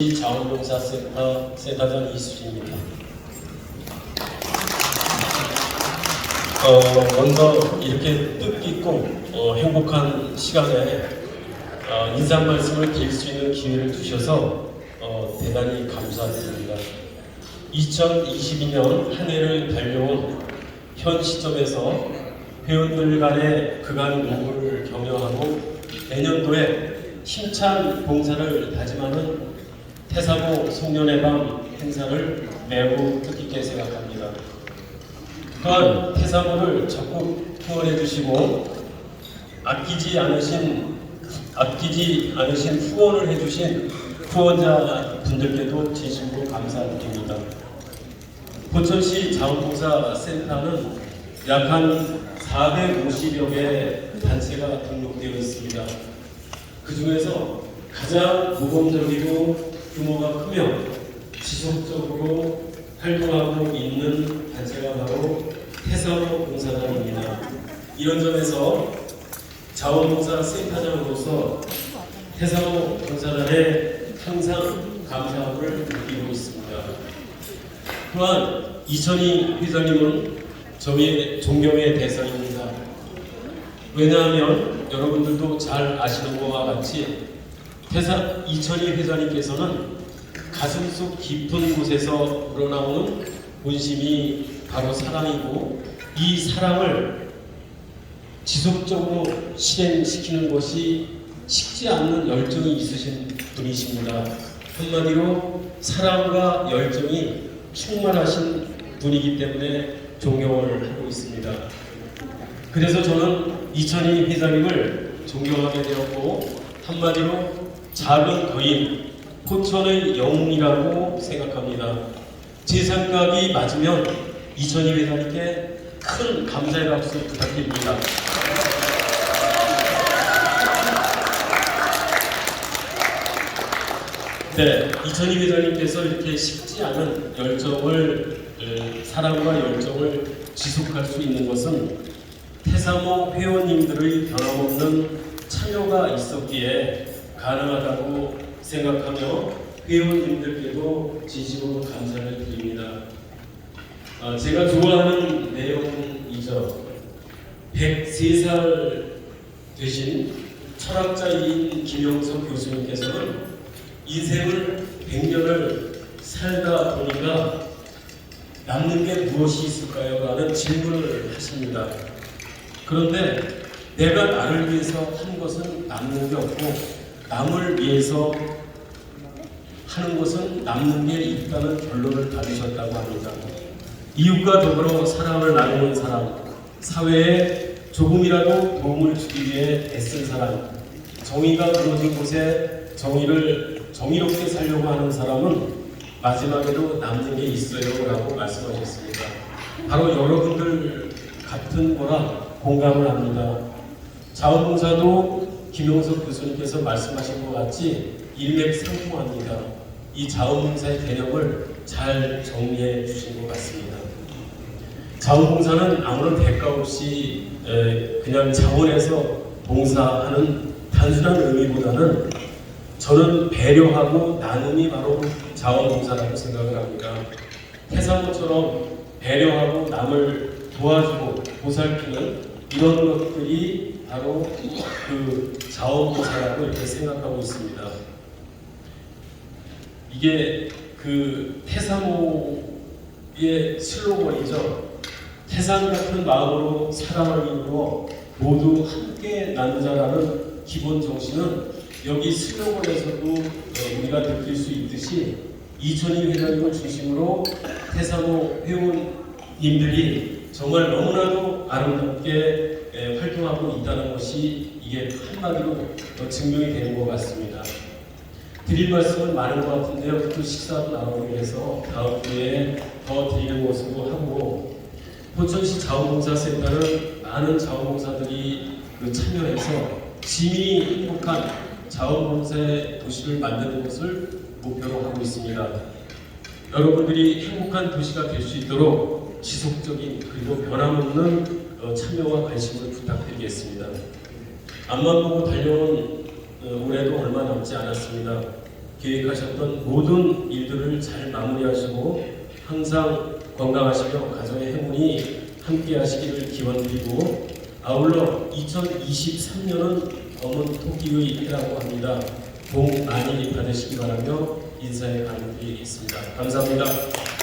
자원봉사센터 센터장 이수진입니다. 어, 먼저 이렇게 뜻깊고 어, 행복한 시간에 어, 인사 말씀을 드릴 수 있는 기회를 주셔서 어, 대단히 감사드립니다. 2022년 한 해를 달려온 현 시점에서 회원들 간의 그간 노고를 격려하고 내년도에 힘찬 봉사를 다짐하는 태사고 송년회 밤 행사를 매우 뜻깊게 생각합니다. 또한 태사고를 적극 후원해 주시고 아끼지 않으신 아끼지 않으신 후원을 해주신 후원자 분들께도 진심으로 감사드립니다. 포천시 자원봉사 센터는 약 한 450여 개 단체가 등록되어 있습니다. 그 중에서 가장 모범적이고 규모가 크며 지속적으로 활동하고 있는 단체가 바로 태사로 봉사단입니다. 이런 점에서 자원봉사 센터장으로서 태사로 봉사단에 항상 감사함을 느끼고 있습니다. 또한 이천희 회장님은 저희의 존경의 대상입니다. 왜냐하면 여러분들도 잘 아시는 것과 같이 태사 이천희 회장님께서는 가슴속 깊은 곳에서 우러나오는 본심이 바로 사랑이고 이 사랑을 지속적으로 실행시키는 것이 식지 않는 열정이 있으신 분이십니다. 한마디로 사랑과 열정이 충만하신 분이기 때문에 존경을 하고 있습니다. 그래서 저는 이천희 회장님을 존경하게 되었고 한마디로 작은 거인 포천의 영웅이라고 생각합니다. 제 생각이 맞으면 이천희 회장님께 큰 감사의 박수 부탁드립니다. 네, 이천희 회장님께서 이렇게 쉽지 않은 열정을 에, 사랑과 열정을 지속할 수 있는 것은 태사모 회원님들의 변함없는 참여가 있었기에 가능하다고 생각하며 회원님들께도 진심으로 감사를 드립니다. 아, 제가 좋아하는 내용이죠. 103살 되신 철학자인 김영석 교수님께서는 인생을 100년을 살다 보니까 남는 게 무엇이 있을까요? 라는 질문을 하십니다. 그런데 내가 나를 위해서 한 것은 남는 게 없고 남을 위해서 하는 것은 남는 게 있다는 결론을 받으셨다고 합니다. 이웃과 더불어 사랑을 나누는 사람, 사회에 조금이라도 도움을 주기 위해 애쓴 사람, 정의가 무너진 곳에 정의를 정의롭게 살려고 하는 사람은 마지막에도 남는 게 있어요 라고 말씀하셨습니다. 바로 여러분들 같은 거라 공감을 합니다. 자원봉사도 김용석 교수님께서 말씀하신 것 같이 일맥상통합니다. 이 자원봉사의 개념을 잘 정리해 주신 것 같습니다. 자원봉사는 아무런 대가 없이 에, 그냥 자원에서 봉사하는 단순한 의미보다는 저는 배려하고 나눔이 바로 자원봉사라고 생각을 합니다. 태산모처럼 배려하고 남을 도와주고 보살피는 이런 것들이 바로 그 자원봉사라고 이렇게 생각하고 있습니다. 이게 그 태사모의 슬로건이죠. 태산 같은 마음으로 사랑을 이루어 모두 함께 나누자라는 기본 정신은 여기 슬로건에서도 어, 우리가 느낄 수 있듯이 이천희 회장님을 중심으로 태사모 회원님들이 정말 너무나도 아름답게 에, 활동하고 있다는 것이 이게 한마디로 어, 증명이 되는 것 같습니다. 드릴 말씀은 많은 것 같은데요. 또 식사도 나오고 해서 다음 주에 더 드리는 것으로 하고 포천시 자원봉사센터는 많은 자원봉사들이 그 참여해서 시민이 행복한 자원봉사의 도시를 만드는 것을 목표로 하고 있습니다. 여러분들이 행복한 도시가 될 수 있도록 지속적인 그리고 변함없는 어, 참여와 관심을 부탁드리겠습니다. 앞만 보고 달려온 어, 올해도 얼마 남지 않았습니다. 계획하셨던 모든 일들을 잘 마무리하시고 항상 건강하시며 가정의 행운이 함께하시기를 기원드리고 아울러 2023년은 검은 토끼의 해라고 합니다. 복 많이 받으시기 바라며 인사의 감사드리겠습니다. 감사합니다.